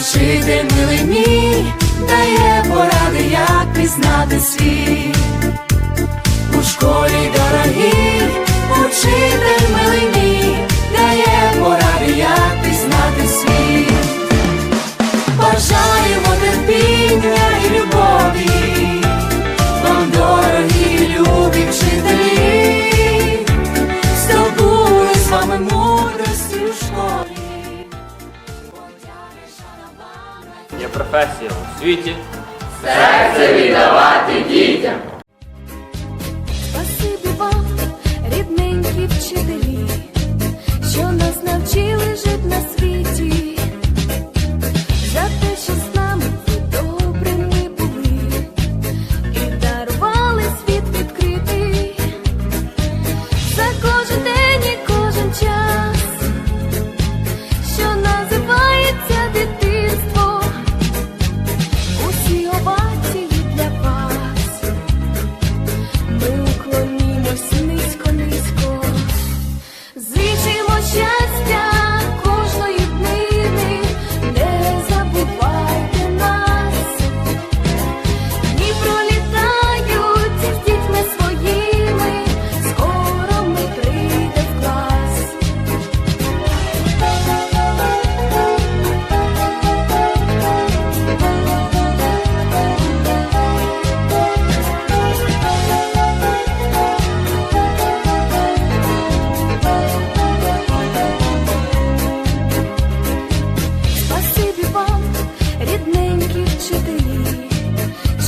Учитель милий мій дає поради, як пізнати світ. У школі дорогій, учитель милий мій дає поради, як пізнати світ. Бажаємо терпіння і любові, вам дорогі любі вчителі, здобули з вами мудрості у школі. Професія у світі. Серце віддавати дітям. Спасибі вам, рідненькі вчителі, що нас навчили жити на світі,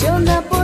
що на порозі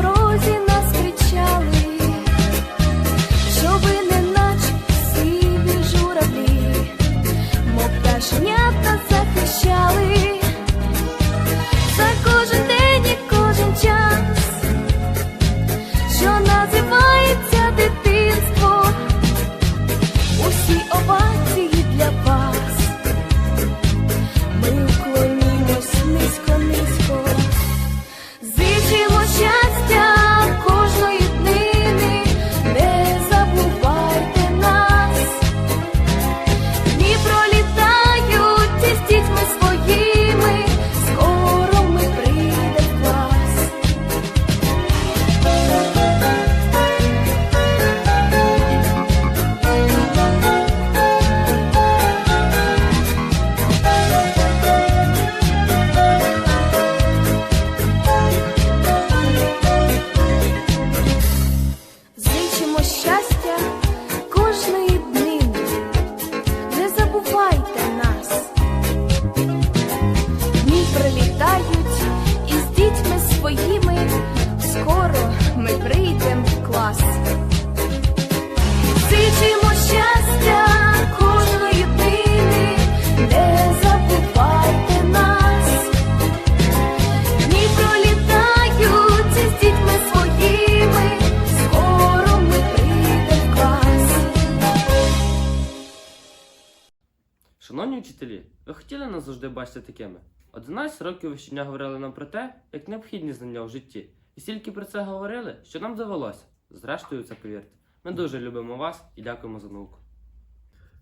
вчителі, ви хотіли нас завжди бачити такими? 11 років ви щодня говорили нам про те, як необхідні знання в житті. І стільки про це говорили, що нам довелося. Зрештою, це повірте. Ми дуже любимо вас і дякуємо за науку.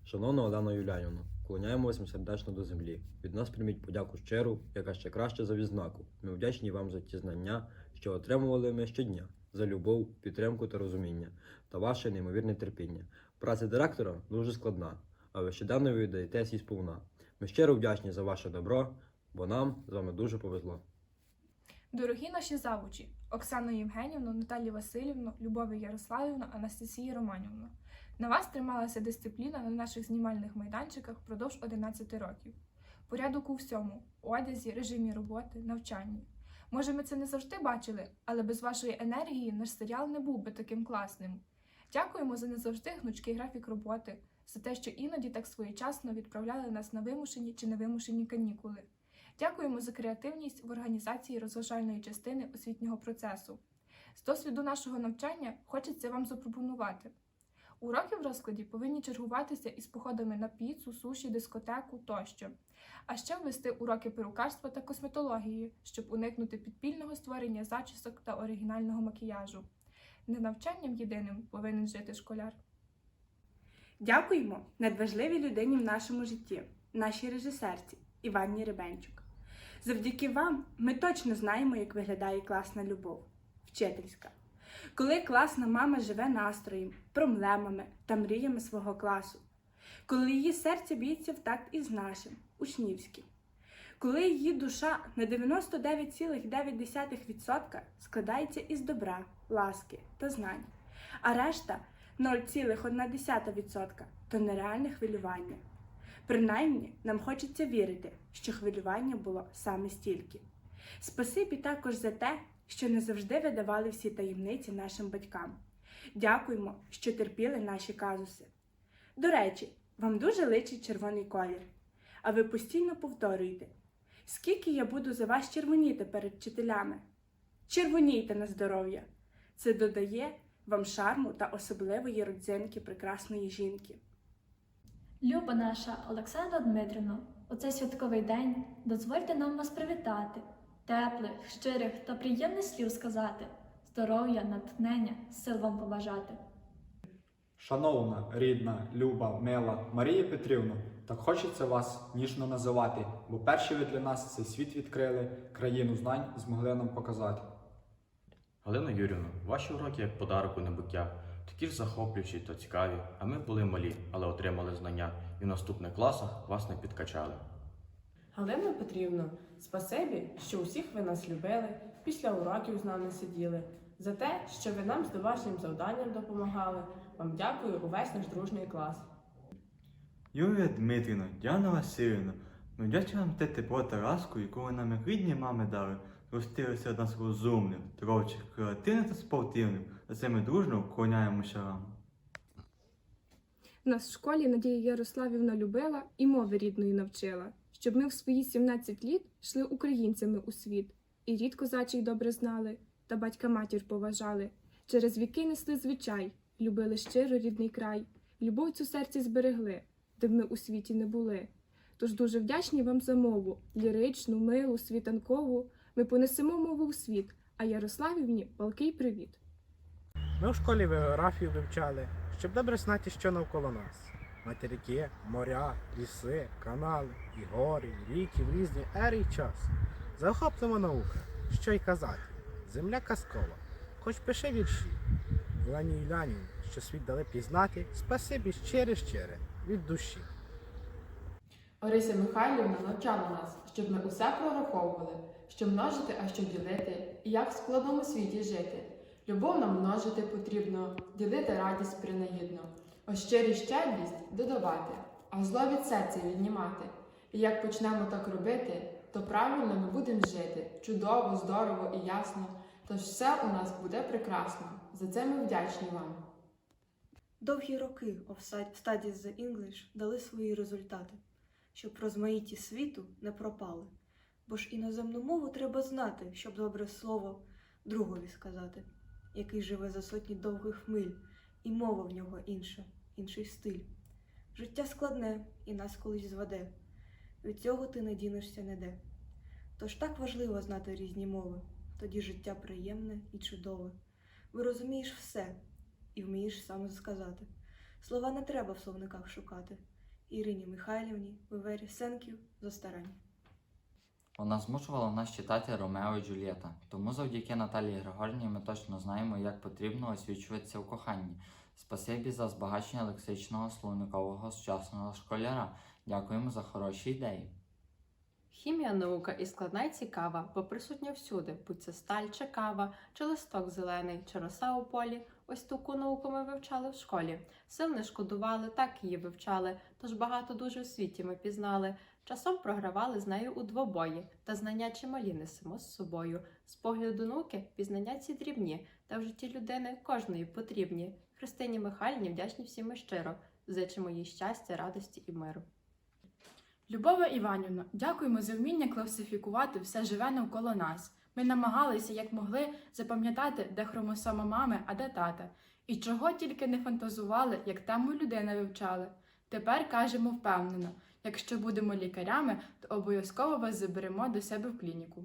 Шановна Олена Юлянівна, вклоняємося вам сердечно до землі. Від нас прийміть подяку щиру, яка ще краще за відзнаку. Ми вдячні вам за ті знання, що отримували ми щодня, за любов, підтримку та розуміння, та ваше неймовірне терпіння. Праця директора дуже складна, а ви щоденно віддаєтесь їй сповна. Ми щиро вдячні за ваше добро, бо нам з вами дуже повезло. Дорогі наші завучі Оксану Євгенівну, Наталію Васильівну, Любові Ярославівну, Анастасію Романівну. На вас трималася дисципліна на наших знімальних майданчиках впродовж 11 років. Порядок у всьому одязі, режимі роботи, навчанні. Може, ми це не завжди бачили, але без вашої енергії наш серіал не був би таким класним. Дякуємо за не завжди гнучкий графік роботи, за те, що іноді так своєчасно відправляли нас на вимушені чи невимушені канікули. Дякуємо за креативність в організації розважальної частини освітнього процесу. З досвіду нашого навчання хочеться вам запропонувати. Уроки в розкладі повинні чергуватися із походами на піцу, суші, дискотеку тощо. А ще ввести уроки перукарства та косметології, щоб уникнути підпільного створення зачісок та оригінального макіяжу. Не навчанням єдиним повинен жити школяр. Дякуємо надважливій людині в нашому житті, нашій режисерці Іванні Рибенчук. Завдяки вам ми точно знаємо, як виглядає класна любов, вчительська. Коли класна мама живе настроєм, проблемами та мріями свого класу, коли її серце б'ється в такт із нашим, учнівським, коли її душа на 99,9% складається із добра, ласки та знань, а решта 0,1% то нереальне хвилювання. Принаймні, нам хочеться вірити, що хвилювання було саме стільки. Спасибі також за те, що не завжди видавали всі таємниці нашим батькам. Дякуємо, що терпіли наші казуси. До речі, вам дуже личить червоний колір, а ви постійно повторюєте, скільки я буду за вас червоніти перед вчителями. Червонійте на здоров'я. Це додає вам шарму та особливої родзинки прекрасної жінки. Люба наша Олександра Дмитрівна, у цей святковий день дозвольте нам вас привітати, теплих, щирих та приємних слів сказати, здоров'я, натхнення, сил вам побажати. Шановна, рідна, люба, мила Марія Петрівна, так хочеться вас ніжно називати, бо перші ви для нас цей світ відкрили, країну знань змогли нам показати. Галина Юрівна, ваші уроки як подарок у небуття, такі ж захоплюючі та цікаві, а ми були малі, але отримали знання, і в наступних класах вас не підкачали. Галина Петрівна, спасибі, що усіх ви нас любили, після уроків з нами сиділи. За те, що ви нам з домашнім завданням допомагали. Вам дякую увесь наш дружний клас. Юлія Дмитрівна, Діана Васильівна, ми вдячні вам те тепло та ласку, яку ви нам як рідні мами дали. Ростилися від нас розумним, творчих, креативним та спортивним. За це ми дружно вклоняємося вам. Нас в школі Надія Ярославівна любила і мови рідної навчила, щоб ми в свої 17 літ йшли українцями у світ, і рід козачий добре знали, та батька матір поважали. Через віки несли звичай, любили щиро рідний край, любов цю серці зберегли, де б ми у світі не були. Тож дуже вдячні вам за мову, ліричну, милу, світанкову. Ми понесемо мову у світ, а Ярославівні палкий привіт. Ми в школі географію вивчали, щоб добре знати, що навколо нас. Материки, моря, ліси, канали, і гори, і ріки в різні ери й час. Захоплива наука, що й казати. Земля казкова, хоч пиши вірші. Івані Юлянівні, що світ дали пізнати, спасибі щире щире від душі. Орися Михайлівна навчала нас, щоб ми усе прораховували, що множити, а що ділити, і як в складному світі жити. Любов нам множити потрібно, ділити радість принагідно, ось щирість щедрість додавати, а зло від серця віднімати. І як почнемо так робити, то правильно ми будемо жити, чудово, здорово і ясно. Тож все у нас буде прекрасно. За це ми вдячні вам. Довгі роки Studies the English дали свої результати, щоб розмаїті світу не пропали. Бо ж іноземну мову треба знати, щоб добре слово другові сказати, який живе за сотні довгих миль, і мова в нього інша, інший стиль. Життя складне і нас колись зведе. Від цього ти не дінешся ніде. Тож так важливо знати різні мови, тоді життя приємне і чудове. Бо розумієш все і вмієш саме сказати. Слова не треба в словниках шукати. Ірині Михайлівні, Вивері Сенків за старання. Вона змушувала нас читати Ромео і Джульєта, тому завдяки Наталії Григорівні ми точно знаємо, як потрібно освічуватися в коханні. Спасибі за збагачення лексичного словникового сучасного школяра. Дякуємо за хороші ідеї. Хімія наука і складна і цікава, бо присутня всюди, будь це сталь чи кава, чи листок зелений, чи роса у полі. Ось таку науку ми вивчали в школі. Сил не шкодували, так її вивчали, тож багато дуже у світі ми пізнали. Часом програвали з нею у двобої, та знання чималі несемо з собою. З погляду науки пізнання ці дрібні, та в житті людини кожної потрібні. Христині Михайлівні вдячні всім ми щиро. Зичимо їй щастя, радості і миру. Любова Іванівна, дякуємо за вміння класифікувати все живе навколо нас. Ми намагалися, як могли, запам'ятати, де хромосома мами, а де тата. І чого тільки не фантазували, як тему людини вивчали. Тепер кажемо впевнено, якщо будемо лікарями, то обов'язково вас заберемо до себе в клініку.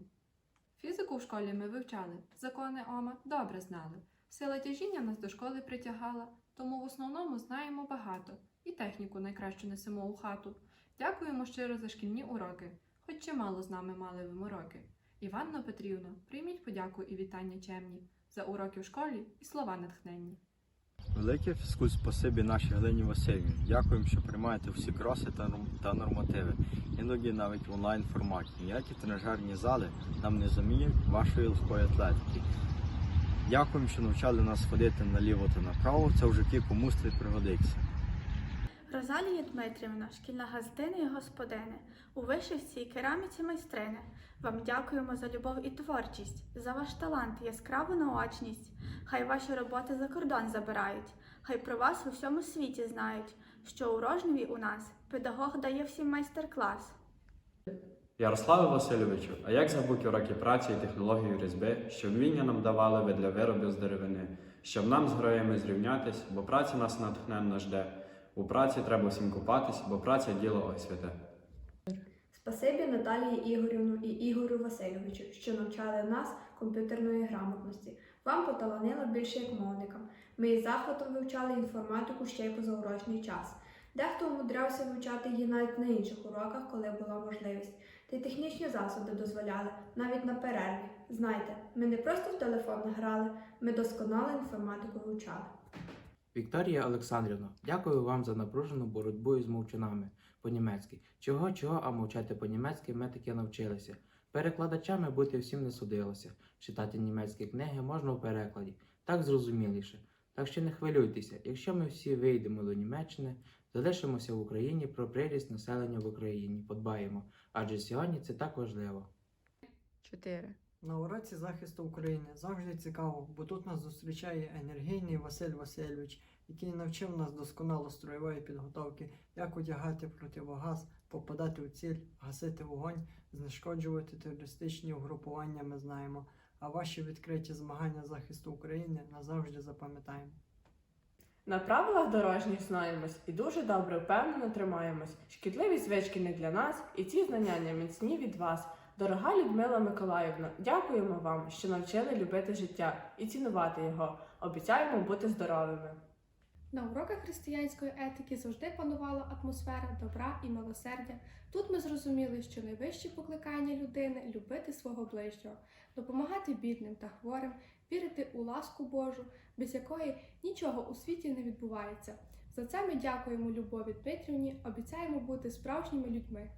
Фізику в школі ми вивчали, закони Ома добре знали. Сила тяжіння нас до школи притягала, тому в основному знаємо багато і техніку найкращу несемо у хату. Дякуємо щиро за шкільні уроки. хоч чимало з нами мали ви мороки. Іванно Петрівно, прийміть подяку і вітання чемні за уроки в школі і слова натхненні. Велике фізкульт спасибі нашій Галині Васильівні. Дякуємо, що приймаєте всі кроси та, нормативи. Іноді навіть в онлайн форматі. Ніякі тренажерні зали нам не замінять вашої легкої атлетики. Дякуємо, що навчали нас ходити наліво та направо. Це в житті комусь це пригодиться. Розалія Дмитрівна, шкільна газдина і господиня, у вишивці і кераміці майстрини. Вам дякуємо за любов і творчість, за ваш талант, яскраву наочність. Хай ваші роботи за кордон забирають, хай про вас у всьому світі знають, що у Рожневі у нас педагог дає всім майстер-клас. Ярославе Васильовичу, а як забути уроки праці і технологію різьби, що вміння нам давали ви для виробів з деревини, щоб нам з героями зрівнятись, бо праця нас натхненно жде. У праці треба всім купатись, бо праця діло ось святе. Спасибі Наталії Ігорівну і Ігорю Васильовичу, що навчали нас комп'ютерної грамотності. Вам поталанило більше як мовникам. Ми із захватом вивчали інформатику ще й позаурочний час. Дехто умудрявся вивчати її навіть на інших уроках, коли була можливість. Та й технічні засоби дозволяли, навіть на перерві. Знайте, ми не просто в телефон грали, ми досконало інформатику вивчали. Вікторія Олександрівна, дякую вам за напружену боротьбу із мовчанами по-німецьки. Чого, чого, а мовчати по-німецьки ми таки навчилися. Перекладачами бути всім не судилося. Читати німецькі книги можна в перекладі, так зрозуміліше. Так що не хвилюйтеся, якщо ми всі вийдемо до Німеччини, залишимося в Україні про приріст населення в Україні, подбаємо, адже сьогодні це так важливо. 4. На уроці захисту України завжди цікаво, бо тут нас зустрічає енергійний Василь Васильович, який навчив нас досконало строєвої підготовки, як одягати противогаз, попадати у ціль, гасити вогонь, знешкоджувати терористичні угрупування ми знаємо. А ваші відкриті змагання захисту України назавжди запам'ятаємо. На правилах дорожніх знаємось і дуже добре впевнено тримаємось. Шкідливі звички не для нас, і ці знання не міцні від вас. Дорога Людмила Миколаївна, дякуємо вам, що навчили любити життя і цінувати його. Обіцяємо бути здоровими. На уроках християнської етики завжди панувала атмосфера добра і милосердя. Тут ми зрозуміли, що найвище покликання людини любити свого ближнього, допомагати бідним та хворим, вірити у ласку Божу, без якої нічого у світі не відбувається. За це ми дякуємо Любові Дмитрівні, обіцяємо бути справжніми людьми.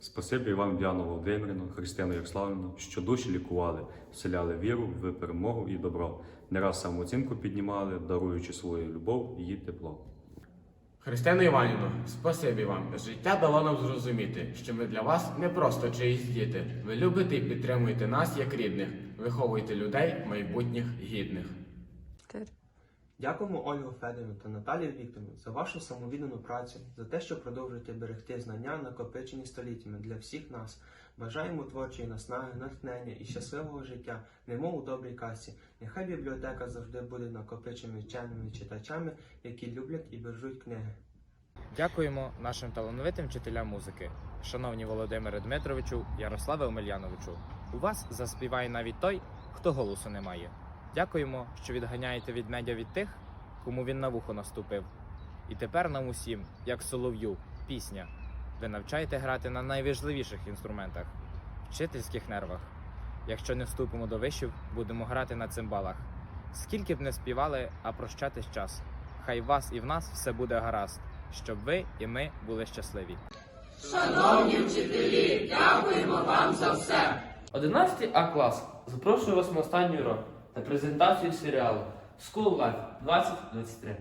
Спасибі вам, Діану Володимирівну, Христину Ярославівну, що душі лікували, вселяли віру в перемогу і добро. Не раз самооцінку піднімали, даруючи свою любов і її тепло. Христина Іванівна, спасибі вам. Життя дало нам зрозуміти, що ми для вас не просто чиїсь діти. Ви любите і підтримуєте нас як рідних, виховуєте людей майбутніх гідних. Дякуємо Ольгу Федорівну та Наталію Вікторівну за вашу самовіддану працю, за те, що продовжуєте берегти знання, накопичені століттями для всіх нас. Бажаємо творчої наснаги, натхнення і щасливого життя, немов у добрій касі. Нехай бібліотека завжди буде накопиченою вченими читачами, які люблять і бережуть книги. Дякуємо нашим талановитим вчителям музики, шановні Володимире Дмитровичу, Ярославе Омельяновичу. У вас заспіває навіть той, хто голосу не має. Дякуємо, що відганяєте від медя від тих, кому він на вухо наступив. І тепер нам усім, як солов'ю, пісня. Ви навчаєте грати на найважливіших інструментах вчительських нервах. Якщо не вступимо до вишів, будемо грати на цимбалах. Скільки б не співали, а прощатись час. Хай вас і в нас все буде гаразд, щоб ви і ми були щасливі. Шановні вчителі, дякуємо вам за все. 11 А клас. Запрошую вас на останній урок на презентацію серіалу School Life 2023.